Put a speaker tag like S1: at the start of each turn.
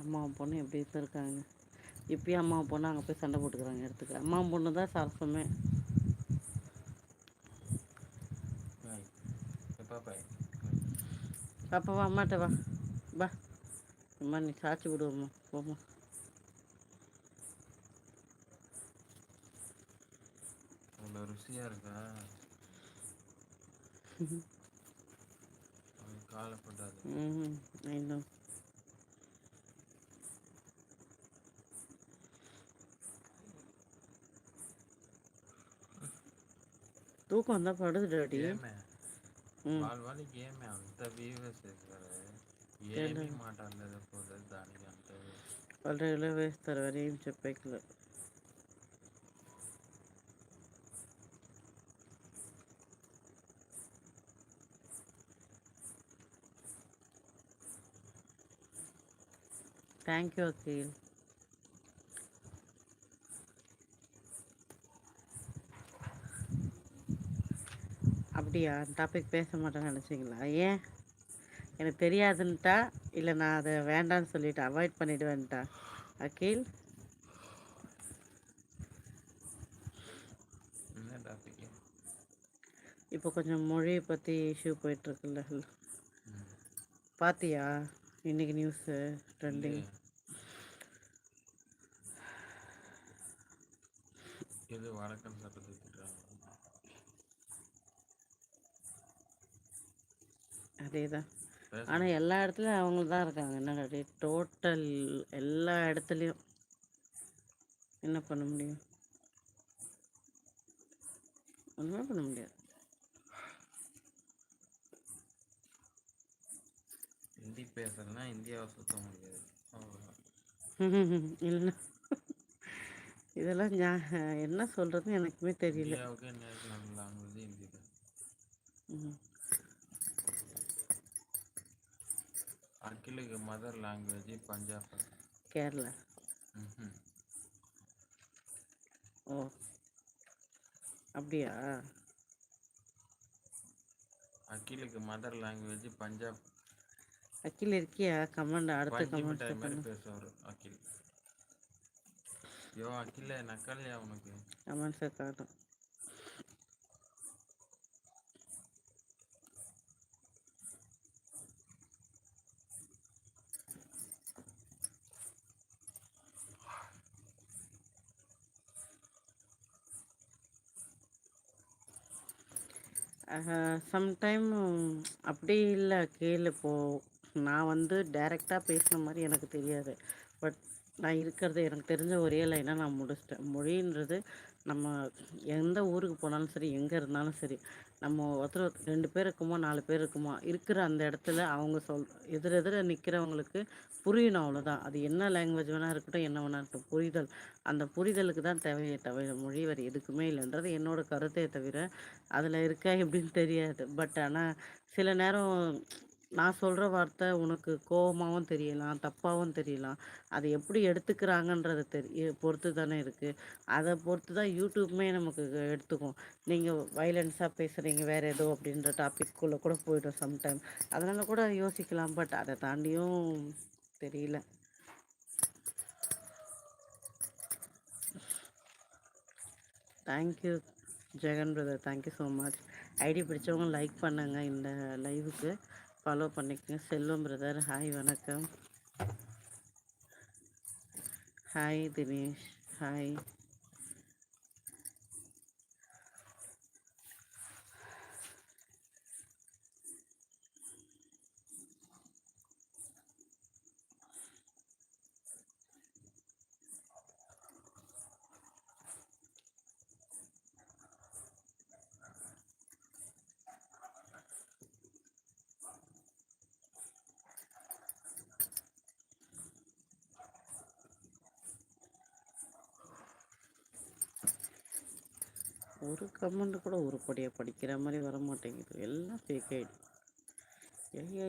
S1: அம்மாவு பொண்ணு எப்டி இப்ப இருக்காங்க இப்பயு அம்மாவு பொண்ணு அங்க போய் சண்ட போட்டுக்குறாங்க எடுத்துக்க. அம்மாவு பொண்ணு தா சரசமே. பாப்பா வா அம்மாட்ட வா. வா. அம்மா நீ சாச்சு விடுவம்மா போம்மா.
S2: அவ்ளோ ருசியா இருக்கா? காலப்படாது
S1: ம் ஐ நோ தூக்கோ வந்தா படு டாடி
S2: கேமு
S1: ம்
S2: வாழ் வாழி கேமு அந்த வியூவர்ஸ் இருக்குறாரு
S1: తెలు
S2: ఏమీ మాట్లాడలేకపోతే దానికి అంతే
S1: వాళ్ళు రీల్లో వేస్తారు అని ఏం చెప్పేకి థ్యాంక్ యూ అఖిల్ அப்படியா டாபிக் பேச மாட்டேன்னு நினச்சிங்களா? ஏன்? எனக்கு தெரியாதுன்ட்டா? இல்லை நான் அதை வேண்டான்னு சொல்லிட்டு அவாய்ட் பண்ணிவிடுவேன்ட்டா அகில்? இப்போ கொஞ்சம் மொழியை பற்றி இஷ்யூ போயிட்டுருக்குல்ல.
S2: ம்
S1: பாத்தியா? இன்னைக்கு நியூஸு ட்ரெண்டிங்
S2: இது வடக்கன் சட்டத்தை
S1: அதே தான் ஆனால் எல்லா இடத்துலையும் அவங்க தான் இருக்காங்க. என்னடா டோட்டல் எல்லா இடத்துலையும். என்ன பண்ண முடியும்? ஒன்றுமே பண்ண முடியாது.
S2: ஹிந்தி பேசுறேன்னா இந்தியாவை சுத்த முடியாது.
S1: இல்லைன்னா இதெல்லாம் என்ன சொல்கிறதுன்னு எனக்குமே தெரியல.
S2: இந்தியாவுக்கு லாங்குவேஜ் ஹிந்தி தான்
S1: ம்.
S2: அகிலுக்கு மதர் லாங்குவேஜ் பஞ்சாப்
S1: கேரளா. ஓ. அப்படியா?
S2: அகிலுக்கு மதர் லாங்குவேஜ் பஞ்சாப்
S1: அக்கில் இருக்கியா? கமெண்ட் அடுத்த கமெண்ட்
S2: மாதிரி பேசுவார் அகில். யோ அகில நக்கலையா உனக்கு?
S1: கமெண்ட்ஸை காட்டும். சம்டைம் அப்படி இல்லை கேளு. இப்போது நான் வந்து டைரெக்டாக பேசுன மாதிரி எனக்கு தெரியாது. பட் நான் இருக்கிறது எனக்கு தெரிஞ்ச ஒரே லைனாக நான் முடிச்சிட்டேன். மொழின்றது நம்ம எந்த ஊருக்கு போனாலும் சரி எங்கே இருந்தாலும் சரி நம்ம ஒருத்தர் ரெண்டு பேர் இருக்குமோ நாலு பேர் இருக்குமோ இருக்கிற அந்த இடத்துல அவங்க சொல் எதிர் எதிர நிற்கிறவங்களுக்கு புரியணும் அவ்வளோதான் அது என்ன லாங்குவேஜ் வேணா இருக்கட்டும் என்ன வேணா இருக்கட்டும். புரிதல். அந்த புரிதலுக்கு தான் தேவையே தவிர மொழி வேறு எதுக்குமே இல்லைன்றது என்னோடய கருத்தை தவிர அதில் இருக்கா எப்படின்னு தெரியாது. பட் ஆனால் சில நேரம் நான் சொல்கிற வார்த்தை உனக்கு கோவமாகவும் தெரியலாம் தப்பாகவும் தெரியலாம். அதை எப்படி எடுத்துக்கிறாங்கன்றதை தெரிய பொறுத்து தானே இருக்குது அதை பொறுத்து தான் யூடியூப்புமே நமக்கு எடுத்துக்கும். நீங்கள் வைலன்ஸாக பேசுகிறீங்க வேறு ஏதோ அப்படின்ற டாபிக்குள்ளே கூட போய்டும் சம்டைம் அதனால் கூட யோசிக்கலாம் பட் அதை தாண்டியும் தெரியல. Thank you Jagan brother thank you so much ID பிடிச்சவங்க லைக் பண்ணுங்கள் இந்த லைவுக்கு ஃபாலோ பண்ணிக்கங்க. செல்வம் பிரதர் ஹாய் வணக்கம். ஹாய் தினேஷ். ஹாய் ஒரு கமெண்ட் கூட உருப்படியாக படிக்கிற மாதிரி வர மாட்டேங்குது எல்லாம் ஃபேக் ஐடி ஐயா